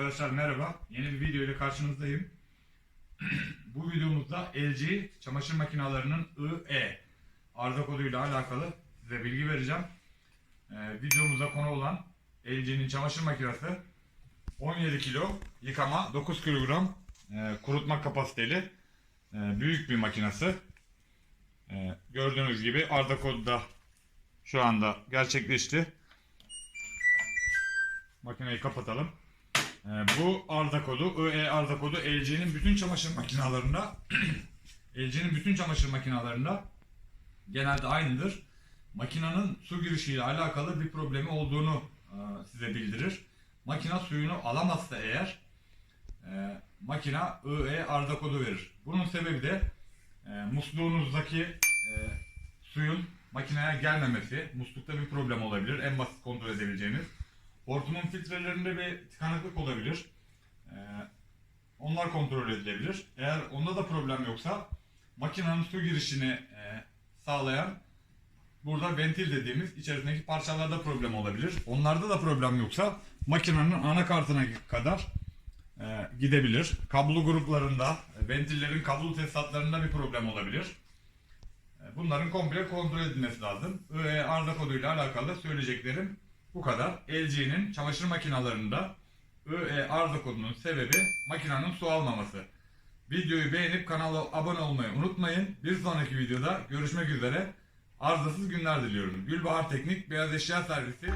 Arkadaşlar merhaba. Yeni bir video ile karşınızdayım. Bu videomuzda LG çamaşır makinalarının IE arıza koduyla alakalı size bilgi vereceğim. Ee, videomuza konu olan LG'nin çamaşır makinesi 17 kilo yıkama 9 kilogram e, kurutma kapasiteli e, büyük bir makinesi. E, gördüğünüz gibi arıza kodu da şu anda gerçekleşti. Makineyi kapatalım. Ee, bu arıza kodu, IE arıza kodu LG'nin bütün çamaşır makinalarında LG'nin bütün çamaşır makinalarında genelde aynıdır. Makinenin su girişiyle alakalı bir problemi olduğunu e, size bildirir. Makina suyunu alamazsa eğer e, makina IE arıza kodu verir. Bunun sebebi de e, musluğunuzdaki suyun makineye gelmemesi. Muslukta bir problem olabilir. En basit. Hortumun filtrelerinde bir tıkanıklık olabilir. Ee, onlar kontrol edilebilir. Eğer onda da problem yoksa makinenin su girişini e, sağlayan burada ventil dediğimiz içerisindeki parçalarda problem olabilir. Onlarda da problem yoksa makinenin anakartına kadar e, gidebilir. Kablo gruplarında, e, ventillerin kablo tesisatlarında bir problem olabilir. E, Bunların komple kontrol edilmesi lazım. ÖE arıza koduyla alakalı söyleyeceklerim bu kadar. LG'nin çamaşır makinalarında ÖE arıza kodunun sebebi makinenin su almaması. Videoyu beğenip kanala abone olmayı unutmayın. Bir sonraki videoda görüşmek üzere. Arızasız günler diliyorum. Gülbahar Teknik Beyaz Eşya Servisi